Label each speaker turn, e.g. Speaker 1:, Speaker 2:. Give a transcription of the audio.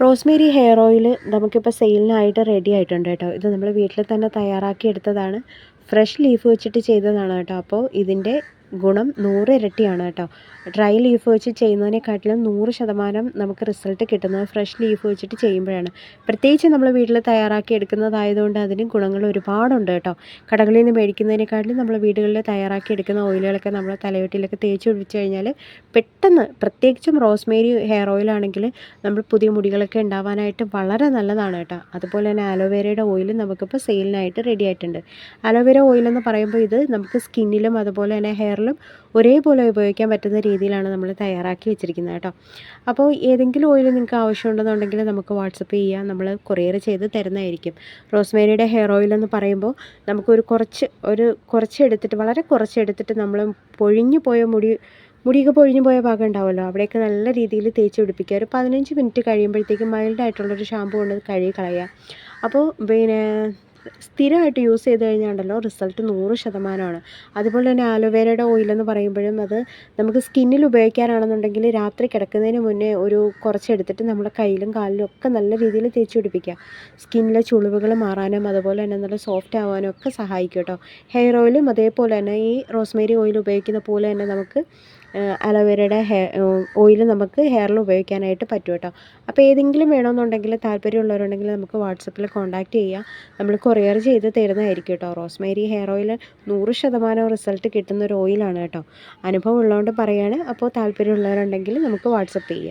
Speaker 1: Rosemary hair oil നമുക്കിപ്പോൾ സെയിലിനായിട്ട് ready ആയിട്ടുണ്ട് കേട്ടോ. ഇത് നമ്മൾ വീട്ടിൽ തന്നെ തയ്യാറാക്കി എടുത്തതാണ് ഫ്രഷ് ലീഫ് വെച്ചിട്ട് ചെയ്തതാണ് കേട്ടോ. അപ്പോൾ ഇതിന്റെ ഗുണം നൂറ് ഇരട്ടിയാണ് കേട്ടോ. ഡ്രൈ ലീഫ് വെച്ച് ചെയ്യുന്നതിനെക്കാട്ടിലും നൂറ് ശതമാനം നമുക്ക് റിസൾട്ട് കിട്ടുന്നത് ഫ്രഷ് ലീഫ് വെച്ചിട്ട് ചെയ്യുമ്പോഴാണ്. പ്രത്യേകിച്ച് നമ്മൾ വീട്ടിൽ തയ്യാറാക്കി എടുക്കുന്നതായതുകൊണ്ട് അതിന് ഗുണങ്ങൾ ഒരുപാടുണ്ട് കേട്ടോ. കടകളിൽ നിന്ന് മേടിക്കുന്നതിനെക്കാട്ടിലും നമ്മൾ വീടുകളിൽ തയ്യാറാക്കി എടുക്കുന്ന ഓയിലുകളൊക്കെ നമ്മൾ തലയോട്ടിലൊക്കെ തേച്ച് പിടിച്ച് കഴിഞ്ഞാൽ പെട്ടെന്ന് പ്രത്യേകിച്ചും റോസ്മേരി ഹെയർ ഓയിലാണെങ്കിൽ നമ്മൾ പുതിയ മുടികളൊക്കെ ഉണ്ടാവാനായിട്ട് വളരെ നല്ലതാണ് കേട്ടോ. അതുപോലെ തന്നെ അലോവേരയുടെ ഓയിൽ നമുക്കിപ്പോൾ സെയിലിനായിട്ട് റെഡി ആയിട്ടുണ്ട്. അലോവേര ഓയിൽ എന്ന് പറയുമ്പോൾ ഇത് നമുക്ക് സ്കിന്നിലും അതുപോലെ തന്നെ ഹെയറിലും ഒരേപോലെ ഉപയോഗിക്കാൻ പറ്റുന്ന രീതിയിലാണ് നമ്മൾ തയ്യാറാക്കി വെച്ചിരിക്കുന്നത് കേട്ടോ. അപ്പോൾ ഏതെങ്കിലും ഓയിൽ നിങ്ങൾക്ക് ആവശ്യമുണ്ടെന്നുണ്ടെങ്കിൽ നമുക്ക് വാട്സപ്പ് ചെയ്യാം. നമ്മൾ കൊറിയർ ചെയ്ത് തരുന്നതായിരിക്കും. റോസ്മേരിയുടെ ഹെയർ ഓയിൽ എന്ന് പറയുമ്പോൾ നമുക്കൊരു കുറച്ച് ഒരു കുറച്ച് എടുത്തിട്ട് വളരെ കുറച്ച് എടുത്തിട്ട് നമ്മൾ പൊഴിഞ്ഞു പോയ മുടി മുടിയൊക്കെ പൊഴിഞ്ഞു പോയ ഭാഗം ഉണ്ടാവുമല്ലോ. അവിടെയൊക്കെ നല്ല രീതിയിൽ തേച്ച് പിടിപ്പിക്കുക. ഒരു പതിനഞ്ച് മിനിറ്റ് കഴിയുമ്പോഴത്തേക്കും മൈൽഡായിട്ടുള്ളൊരു ഷാമ്പു കൊണ്ട് കഴുകി കളയുക. അപ്പോൾ പിന്നെ സ്ഥിരമായിട്ട് യൂസ് ചെയ്ത് കഴിഞ്ഞാണ്ടല്ലോ റിസൾട്ട് നൂറ് ശതമാനമാണ്. അതുപോലെ തന്നെ ആലോവേരയുടെ ഓയിലെന്ന് പറയുമ്പോഴും അത് നമുക്ക് സ്കിന്നിൽ ഉപയോഗിക്കാനാണെന്നുണ്ടെങ്കിൽ രാത്രി കിടക്കുന്നതിന് മുന്നേ ഒരു കുറച്ചെടുത്തിട്ട് നമ്മുടെ കയ്യിലും കാലിലും ഒക്കെ നല്ല രീതിയിൽ തേച്ച് പിടിപ്പിക്കുക. സ്കിന്നിലെ ചുളിവുകൾ മാറാനും അതുപോലെ തന്നെ നല്ല സോഫ്റ്റ് ആവാനും ഒക്കെ സഹായിക്കും കേട്ടോ. ഹെയർ ഓയിലും അതേപോലെ തന്നെ ഈ റോസ്മേരി ഓയിൽ ഉപയോഗിക്കുന്ന പോലെ തന്നെ നമുക്ക് അലോവേരയുടെ ഓയിൽ നമുക്ക് ഹെയറിൽ ഉപയോഗിക്കാനായിട്ട് പറ്റും കേട്ടോ. അപ്പോൾ ഏതെങ്കിലും വേണമെന്നുണ്ടെങ്കിൽ താല്പര്യമുള്ളവരുണ്ടെങ്കിൽ നമുക്ക് വാട്സപ്പിൽ കോൺടാക്റ്റ് ചെയ്യാം. നമ്മൾ കൊറിയർ ചെയ്ത് തരുന്നതായിരിക്കും കേട്ടോ. റോസ്മേരി ഹെയർ ഓയിൽ നൂറ് ശതമാനം റിസൾട്ട് കിട്ടുന്ന ഒരു ഓയിലാണ് കേട്ടോ. അനുഭവം ഉള്ളതുകൊണ്ട് പറയുകയാണ് അപ്പോൾ താല്പര്യമുള്ളവരുണ്ടെങ്കിൽ നമുക്ക് വാട്സപ്പ് ചെയ്യാം.